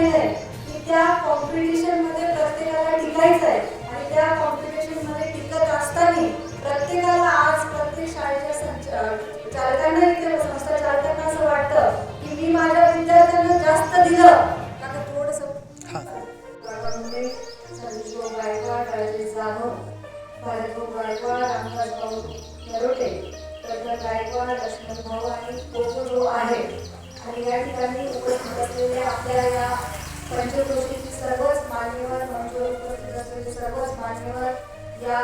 राहिलेलं आहे की त्या कॉम्पिटिशनमध्ये प्रत्येकाला टिकायचं आहे. आणि त्या कॉम्पिटिशनमध्ये टिकत असताना प्रत्येकाला आज प्रत्येक शाळेच्या संच चालकांना इथे संस्था चालकांना असं वाटतं की मी माझ्या विद्यार्थ्यांना जास्त दिलं. आता थोडंसं संजीव गायकवाड राजेश जाधव भारतभाऊ गायकवाड रामदास भाऊ नरोटे प्रज्ञा गायकवाड लक्ष्मण भाऊ आणि गोकुळ भाऊ आहे. आणि या ठिकाणी उपस्थित असलेल्या आपल्या या पंचक्रोशीचे सर्वच मान्यवर मंचवर उपस्थित असलेले सर्वच मान्यवर या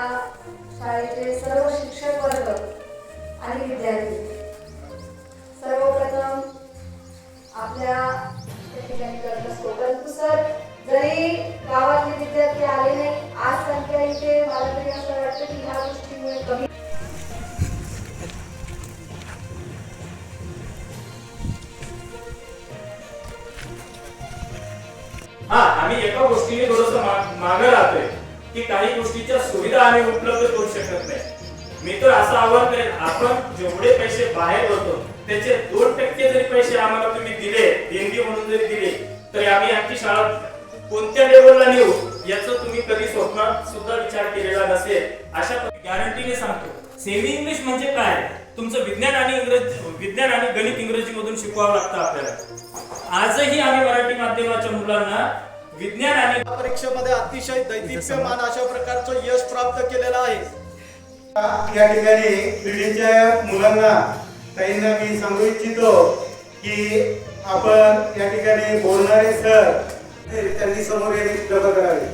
शाळेचे सर्व शिक्षक वर्ग आणि विद्यार्थी. सर्वप्रथम आपल्या त्या ठिकाणी करत असतो. परंतु सर जरी गावातले विद्यार्थी आले नाही आज संख्या इथे मला तरी असं वाटतं की आम्ही एका गोष्टीने थोडस मागे राहतोय की काही गोष्टीच्या सुविधा आम्ही उपलब्ध करू शकत नाही. मी तर असं आव्हान करेन आपण जेवढे पैसे बाहेर होतो त्याचे दोन टक्के जरी पैसे आम्हाला तुम्ही दिले देणगी म्हणून जरी दिले तरी आम्ही आमची शाळा कोणत्या लेवलला नेऊ याचं तुम्ही कधी स्वप्नात सुद्धा विचार केलेला नसेल अशा गॅरंटीने सांगतो. सेमी इंग्लिश म्हणजे काय? तुमचं विज्ञान आणि इंग्रजी विज्ञान आणि गणित इंग्रजी मधून शिकवावं लागतं आपल्याला. आजही आम्ही मराठी विज्ञान आणि परीक्षेमध्ये अतिशय दैदिप्यमान अशा प्रकारचं यश प्राप्त केलेलं आहे. या ठिकाणी पिढीच्या मुलांना काहींना मी सांगू इच्छितो की आपण या ठिकाणी बोलणारे सर त्यांनी समोर येणे करावे.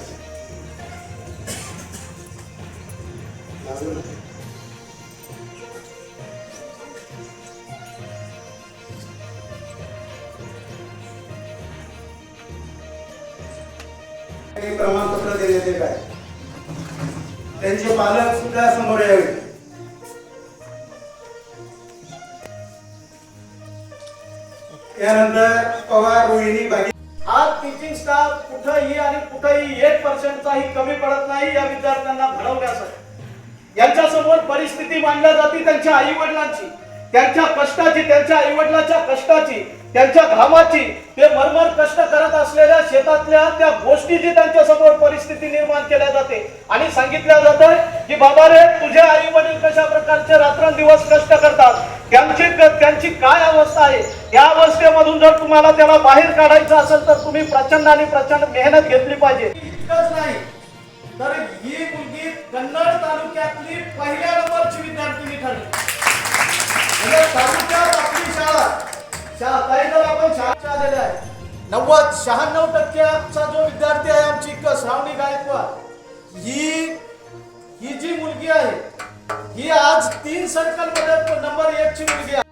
प्रमाणपत्र देण्यात येत आहे. त्यांचे पालक सुद्धा समोर यावे त्यानंतर पवार रोहिणी बागी हा टीचिंग स्टाफ कुठंही आणि कुठंही एक पर्सेंटचाही कमी पडत नाही या विद्यार्थ्यांना घडवण्यासाठी. यांच्या समोर परिस्थिती मांडल्या जाते त्यांच्या आई वडिलांची त्यांच्या कष्टाची त्यांच्या आई वडिलांच्या कष्टाची. त्यांच्या घामाची ते मरमर कष्ट करत असलेल्या शेतातल्या त्या गोष्टीची त्यांच्यासमोर परिस्थिती निर्माण केल्या जाते. आणि सांगितल्या जातं की बाबा रे तुझे आई वडील कशा प्रकारचे रात्रंदिवस कष्ट करतात? त्यांची त्यांची काय अवस्था आहे? या अवस्थेमधून जर तुम्हाला त्याला बाहेर काढायचं असेल तर तुम्ही प्रचंड आणि प्रचंड मेहनत घेतली पाहिजे. इतकंच नाही तर ही मुलगी कन्नड तालुक्यातली पहिल्या नंबरची विद्यार्थिनी ठरली. म्हणजे काही जर आपण शाळा आलेल्या आहे. नव्वद शहाण्णव टक्क्याचा जो विद्यार्थी आहे आमची क- श्रावणी गायकवाड ही ही जी मुलगी आहे ही आज तीन सर्कलमध्ये नंबर एक ची मुलगी आहे.